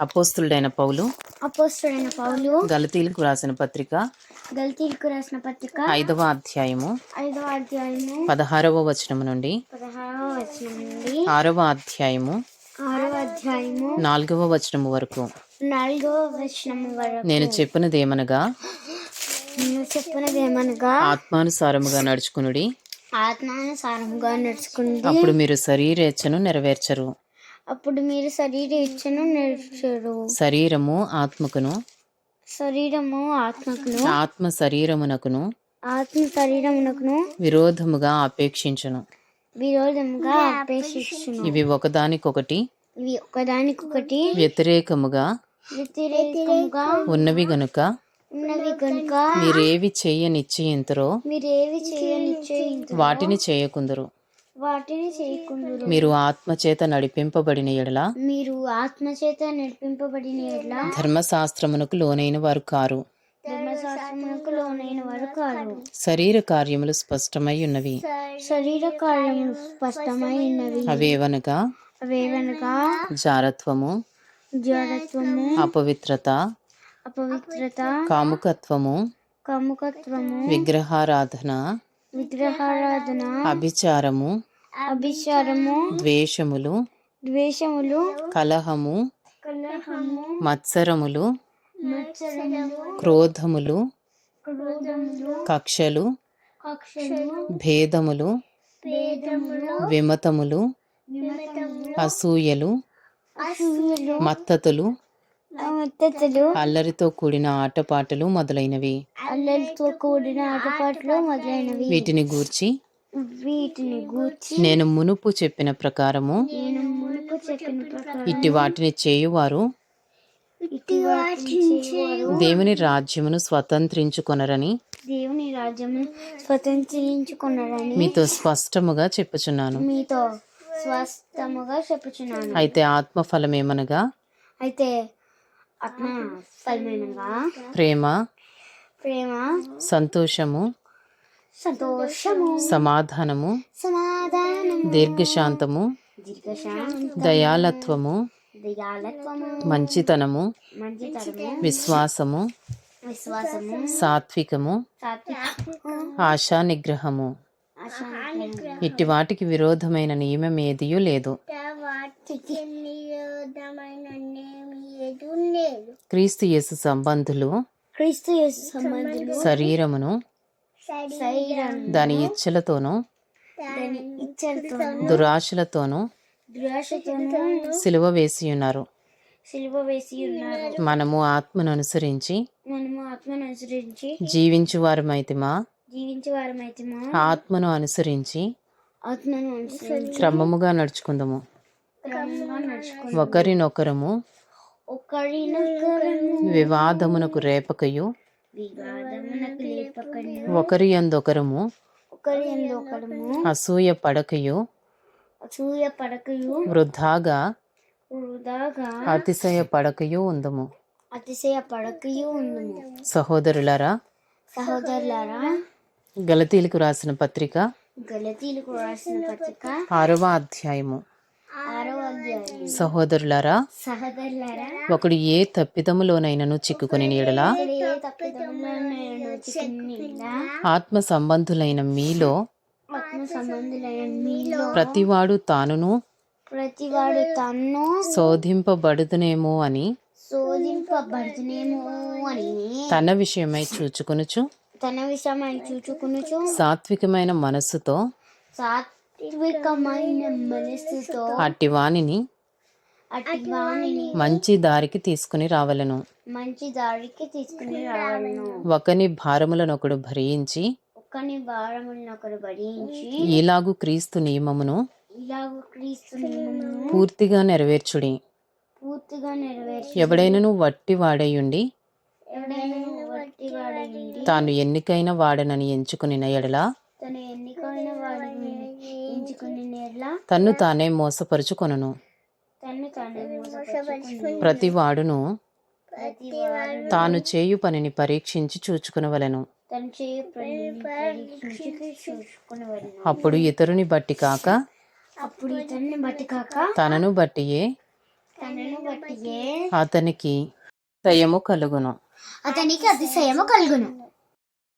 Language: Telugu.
అపోస్తులుడైన పౌలు అపోస్తుడైన పౌలు గలతీలకు రాసిన పత్రిక గల్తీలకు రాసిన పత్రిక ఐదవ అధ్యాయము ఐదవ అధ్యాయము పదహారవ వచనము నుండి పదహారవ వచనం నుండి ఆరవ అధ్యాయము ఆరవ అధ్యాయము నాలుగవ వచనము వరకు. నాలుగవ వచనము వరకు. నేను చెప్పినదేమనగా నేను చెప్పినది ఏమనగా ఆత్మానుసారముగా నడుచుకునుడి. ఆత్మానుసారముగా నడుచుకుంది అప్పుడు మీరు శరీరేచ్ఛను నెరవేర్చరు. అప్పుడు మీరు శరీర ఇచ్చను నేర్చరు. శరీరము ఆత్మకును. శరీరము ఆత్మకును. ఆత్మ శరీరమునకును. ఆత్మ శరీరమునకును. విరోధముగా అపేక్షించును. విరోధముగా అపేక్షించును. ఇవి ఒకదానికొకటి. ఇవి ఒకదానికొకటి. వ్యతిరేకముగా వ్యతిరేకముగా ఉన్నవి గనుక ఉన్నవి కనుక మీరేవి చెయ్య నిశ్చయింతురో మీరేవి చేయనిచ్చయించు వాటిని చేయకుందరు. వాటిని చేయకుందురు మీరు ఆత్మచేత నడిపింపబడిన ఎడల మీరు ఆత్మచేత నడిపింపబడిన ఎడ్ల ధర్మశాస్త్రమునకు లోనైన వారు కారు. ధర్మశాస్త్రమునకు లోనైన వారు కాదు శరీర కార్యములు స్పష్టమై ఉన్నవి. శరీర కార్యములు స్పష్టమై ఉన్నవి. అవేవనగా అవేవనగా జారత్వము జడత్వము అపవిత్రత అపవిత్రత కాముకత్వము కముకత్వము విగ్రహారాధన విగ్రహారాధన అభిచారము అభిచారము ద్వేషములు ద్వేషములు కలహము కలహము మత్సరములు మత్సరములు క్రోధములు క్రోధములు కక్షలు కక్షలు భేదములు భేదములు విమతములు విమతములు అసూయలు అసూయలు మత్తతులు అల్లరితో కూడిన ఆటపాటలు మొదలైనవి. అల్లరితో కూడిన ఆటపాటలు మొదలైనవి. వీటిని గూర్చి వీటిని గూర్చి నేను మునుపు చెప్పిన ప్రకారము నేను మునుపు చెప్పిన ప్రకారం ఇట్టి వాటిని చేయువారు దేవుని రాజ్యమును స్వతంత్రించుకొనరని దేవుని రాజ్యము స్వతంత్రించుకున్నారని మీతో స్పష్టముగా చెప్పుచున్నాను. మీతో స్వస్థముగా చెప్పుచున్నాను. అయితే ఆత్మఫలమేమనగా? అయితే ఆత్మ ఫలమైనగా ప్రేమ ప్రేమ సంతోషము సంతోషము సమాధానము సమాధానము దీర్ఘశాంతము దీర్ఘశాంతి దయాలత్వము దయాలత్వము మంచితనము మంచితనము విశ్వాసము విశ్వాసము సాత్వికము సాత్వికము ఆశా నిగ్రహము. ఇట్టి వాటికి విరోధమైన నియమం ఏదియూ లేదు. క్రీస్తు యేసు సంబంధులు క్రీస్తు యేసు సంబంధులు. శరీరమును శరీరం దాని ఇచ్చలతోనూ దురాశలతోనూ సిలువ వేసి ఉన్నారు సిలువ వేసి ఉన్నారు మనము ఆత్మను అనుసరించి మనము ఆత్మను అనుసరించి జీవించు వారమైతిమా ఆత్మను అనుసరించి ఆత్మను అనుసరించి క్రమముగా నడుచుకుందాము. ఒకరినొకరము వివాదమునకు రేపకయు ఒకరి ఒకరము అసూయ పడకయు అసూయ పడకయు వృధాగా వృధాగా అతిశయ పడకయు ఉందము. అతిశయ పడకయు ఉందము. సహోదరులారా సహోదరులారా గలతీలకు రాసిన పత్రిక గలతీలకు రాసిన పత్రిక ఆరవ అధ్యాయము. సహోదరులారా ఒకడు ఏ తప్పిదములోనైనను చిక్కుకొని నీడలా? ఆత్మ సంబంధులైన మీలో ప్రతివాడు తానును ప్రతివాడు తన్ను శోధింపబడుదునేమో అని శోధింపబడుతునేమో అని తన విషయమై చూచుకొనుచు తన విషయమై చూచుకునుచు సాత్వికమైన మనస్సుతో సాత్వికమైన మనస్సుతో అట్టి వాణిని మంచి దారికి తీసుకుని రావలను. మంచి దారికి తీసుకుని రావాలను. ఒకని భారములనొకడు భరించి ఒక్కని భారములను ఒకరు భరించి ఈలాగు క్రీస్తు నియమమును ఇలాగ క్రీస్తు నియమమును పూర్తిగా నెరవేర్చుడి. పూర్తిగా నెరవేర్చి ఎవడైనను వట్టి వాడయుండి వట్టి తాను ఎన్నికైన వాడనని ఎంచుకుని ఎడల తన్ను తానే మోసపరుచుకుని ప్రతి వాడును ప్రతి వాడు తాను చేయు పనిని పరీక్షించి చూచుకునవలెను. అప్పుడు ఇతరుని బట్టి కాక అప్పుడు బట్టి కాక తనను బట్టియే తనను బట్టియే అతనికి దయము కలుగును. అతనికి అతిశయము కలుగును.